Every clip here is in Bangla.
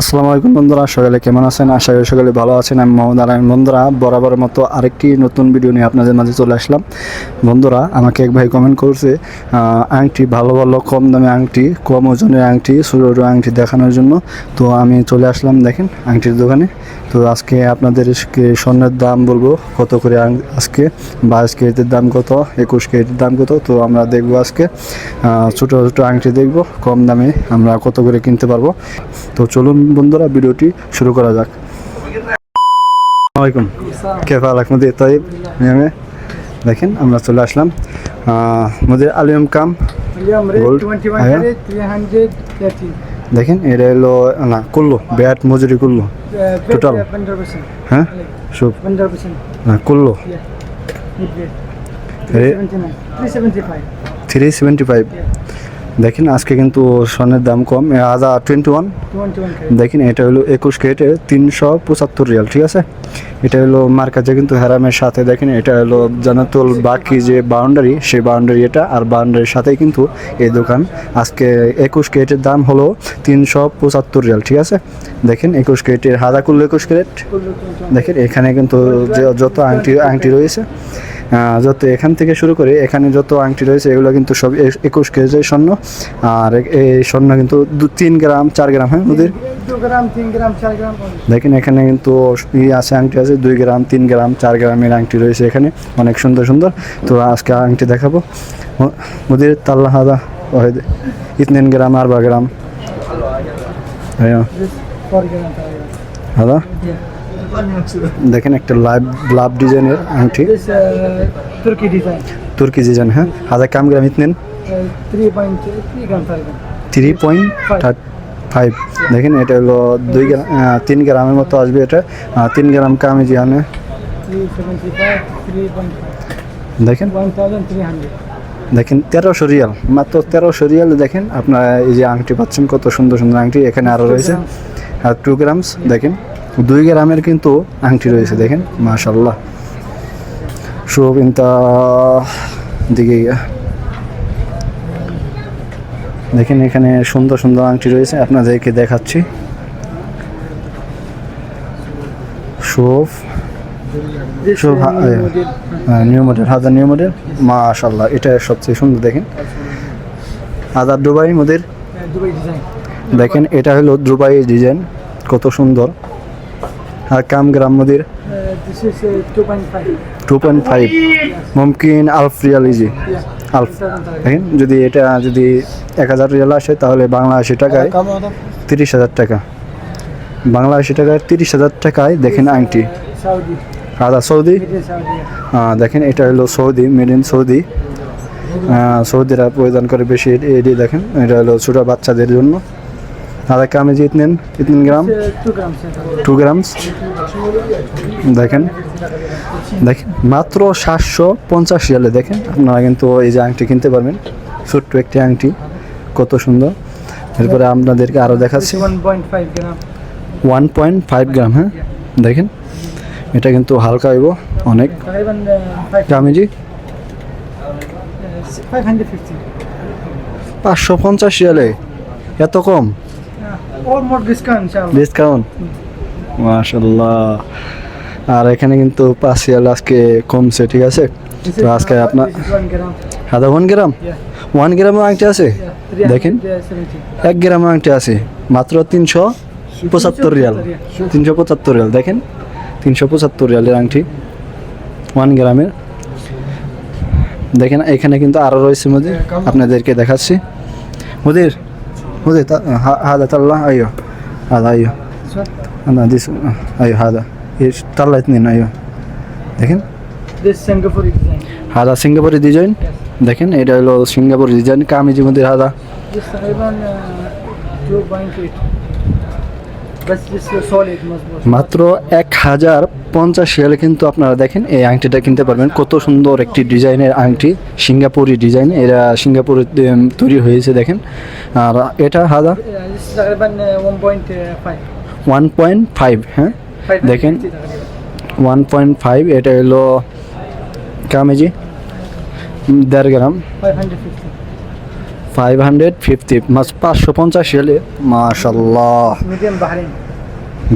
আসসালামু আলাইকুম বন্ধুরা, সকালে কেমন আছেন? আশা করি সকালে ভালো আছেন। আমি মোহাম্মদ আলাইন বন্ধুরা বরাবরের মতো আরেকটি নতুন ভিডিও নিয়ে আপনাদের মাঝে চলে আসলাম। বন্ধুরা, আমাকে এক ভাই কমেন্ট করছে আংটি, ভালো ভালো কম দামে আংটি, কম ওজনের আংটি, ছোটো আংটি দেখানোর জন্য। তো আমি চলে আসলাম, দেখেন আংটির দোকানে। তো আজকে আপনাদের স্বর্ণের দাম বলব, কত করে আজকে? বাইশ কেজির দাম কত? একুশ কেজির দাম কত? তো আমরা দেখব আজকে ছোটো ছোটো আংটি দেখব, কম দামে আমরা কত করে কিনতে পারব। তো চলুন বন্ধুরা ভিডিওটি শুরু করা যাক। আলাইকুম কেফা আলাকমদি তাইব নিয়মে দেখেন আমরা চলে আসলাম। আমাদের আলিয়াম কাম দেখেন এটা এলো না করল ব্যাট মজুরি করল টোটাল। হ্যাঁ? সব। না করল থ্রি সেভেন্টি ফাইভ দেখেন, আজকে কিন্তু স্বর্ণের দাম কম। হাজার টোয়েন্টি ওয়ান দেখেন, এটা হলো একুশ কেটে তিনশো পঁচাত্তর রিয়াল, ঠিক আছে? এটা হলো মার্কাজে কিন্তু হেরামের সাথে, দেখেন, এটা হলো জানাতুল বাকি যে বাউন্ডারি সেই বাউন্ডারি এটা, আর বাউন্ডারির সাথেই কিন্তু এই দোকান। আজকে একুশ কেটের দাম হলো তিনশো পঁচাত্তর রিয়াল, ঠিক আছে? দেখেন, একুশ কেটের হাজার কুল একুশ কেট দেখেন, এখানে কিন্তু যত আংটি আংটি রয়েছে। যত এখান থেকে শুরু করে এখানে যত আংটি রয়েছে এগুলো কিন্তু সব একুশ কেজি স্বর্ণ। আর এই স্বর্ণ কিন্তু দু তিন গ্রাম চার গ্রাম হ্যাঁ ওদের 2 গ্রাম 3 গ্রাম 4 গ্রাম only. দেখেন এখানে কিন্তু আছে আংটি আছে দুই গ্রাম তিন গ্রাম চার গ্রামের আংটি রয়েছে এখানে। অনেক সুন্দর সুন্দর। তো আজকে আংটি দেখাবো। ওদের তাল্লা হাদা ইতনেন গ্রাম আর বা গ্রাম হ্যাঁ This দেখেন একটা লাভ লাভ ডিজাইনের আংটি। তুর্কি ডিজাইন তুর্কি ডিজাইন হ্যাঁ। আচ্ছা, হাজার কাম গ্রাম ইতনেন থ্রি পয়েন্ট ফাইভ দেখেন এটা হলো দুই গ্রাম তিন গ্রামের মতো আসবে এটা। তিন গ্রাম কামে যে আনে। দেখেন। দেখেন তেরোশো রিয়াল। মাত্র তেরোশো রিয়াল দেখেন আপনারা এই যে আংটি পাচ্ছেন কত সুন্দর সুন্দর আংটি এখানে আরও রয়েছে। আর টু গ্রামস দেখেন। দুই গ্রামের কিন্তু আংটি রয়েছে, দেখেন মাশাল্লাহ শুভ ইন্তা দিকে। দেখেন, এখানে সুন্দর সুন্দর আংটি রয়েছে, আপনাদেরকে দেখাচ্ছি শুভ model. নিউ মডেল, হাজার নিউ মডেল মাশাল্লাহ এটা সবচেয়ে সুন্দর, দেখেন হাজার দুবাই মোদের. দেখেন, এটা হলো দুবাই ডিজাইন, কত সুন্দর আর কাম মোদের Uh, this is uh, 2.5. Two point five মুমকিন আলফ। দেখেন যদি এটা যদি এক হাজার রিয়াল আসে তাহলে বাংলাদেশি টাকায় তিরিশ হাজার টাকা। বাংলাদেশি টাকায় তিরিশ হাজার টাকায় দেখেন আংটি. আদা সৌদি। দেখেন এটা হলো সৌদি মেড ইন সৌদি। সৌদিরা প্রয়োজন করে বেশি এটি দেখেন এটা হলো ছোটো বাচ্চাদের জন্য। আধা কামে जी इतने তিন গ্রাম। টু গ্রামস দেখেন। দেখেন, মাত্র সাতশো পঞ্চাশ রিয়ালে দেখেন। আপনারা কিন্তু এই যে আংটি কিনতে পারবেন। ছোট্ট একটি আংটি, কত সুন্দর। এরপরে আপনাদেরকে আরও দেখাচ্ছি। ওয়ান পয়েন্ট ফাইভ গ্রাম হ্যাঁ? দেখেন, এটা কিন্তু হালকা হইব, অনেক। কামেজি পাঁচশো পঞ্চাশ রিয়ালে, এত কম? Yeah. Or more discount, discount মাশাল্লাহ আর এখানে কিন্তু পাঁচ রিয়াল আজকে কমছে ঠিক আছে? তো আজকে আপনার this is 1 gram. আধা ওয়ান গ্রাম ওয়ান গ্রামও আংটি আছে? দেখেন। এক গ্রাম আংটি আছে। মাত্র তিনশো পঁচাত্তর রিয়াল। তিনশো পঁচাত্তর রিয়াল দেখেন। তিনশো পঁচাত্তর রিয়ালের আংটি। ওয়ান গ্রামের দেখেন এখানে কিন্তু আরও রয়েছে মুদির আপনাদেরকে দেখাচ্ছি। মুদির মুদির তা- হা- হাদা তাল্লাহ আইয়ো হাদা আইয়ো This one. أنا دي س- أيوة هذا إيش طلع اثنين أيوة দেখেন This Singapore design. হাদা সিঙ্গাপুরি ডিজাইন দেখেন এটা হলো সিঙ্গাপুরি ডিজাইন কামিজি মধ্যে হাদা মাত্র এক হাজার পঞ্চাশ রিয়ালে কিন্তু আপনারা দেখেন এই আংটিটা কিনতে পারবেন। কত সুন্দর একটি ডিজাইনের আংটি সিঙ্গাপুরি ডিজাইন এরা সিঙ্গাপুরে তৈরি হয়েছে দেখেন। আর এটা হাজার ওয়ান পয়েন্ট ফাইভ হ্যাঁ? দেখেন। ওয়ান পয়েন্ট ফাইভ এটা হলো কামেজি দেড় গ্রাম। ফাইভ হান্ড্রেড ফিফটি মাস পাঁচশো পঞ্চাশ রিয়ালে মাশাল্লাহ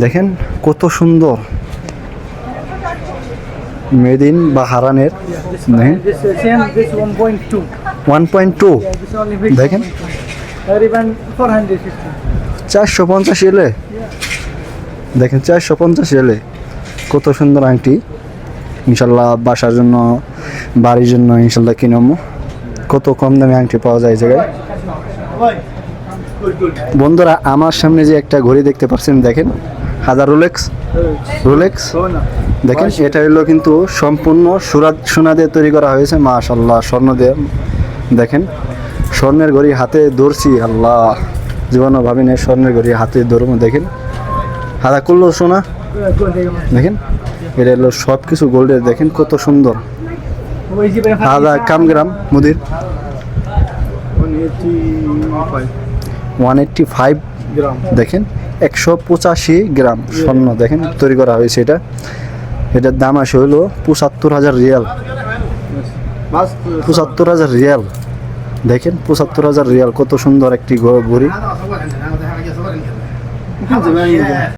দেখেন কত সুন্দর মেদিন বা হারানের This দেখেন one, this same, this 1.2. One point two. দেখেন 1.2. Taqriban 450. চারশো পঞ্চাশ এলে দেখেন চারশো পঞ্চাশ এলে কত সুন্দর আংটি ইনশাল্লাহ বাসার জন্য বাড়ির জন্য ইনশাল্লাহ কিনম কত কম দামে আংটি পাওয়া যায় জায়গায়? বন্ধুরা, আমার সামনে যে একটা ঘড়ি দেখতে পাচ্ছেন, দেখেন, হাজার রোলেক্স রোলেক্স দেখেন, এটা হলো কিন্তু সম্পূর্ণ সুরাত সোনা দিয়ে তৈরি করা হয়েছে মাশাল্লাহ স্বর্ণ দিয়ে। দেখেন, স্বর্ণের ঘড়ি হাতে ধরছি, আল্লাহ। জীবনও নেই স্বর্ণের ঘড়ি হাতে ধরবো, দেখেন। হাতা করল সোনা. দেখেন, এটা হলো সব কিছু গোল্ডের, দেখেন কত সুন্দর। هو يجيب لنا হাদা কাম গ্রাম মুদির 185 ওয়ান এইট্টি ফাইভ جرام দেখেন একশো পঁচাশি গ্রাম স্বর্ণ দেখেন তৈরি করা হয়েছে এটা এটার দাম আসে হলো পঁচাত্তর হাজার রিয়াল بس পঁচাত্তর হাজার রিয়াল দেখেন পঁচাত্তর হাজার রিয়াল কত সুন্দর একটি ঘ- ঘড়ি ممكن زمان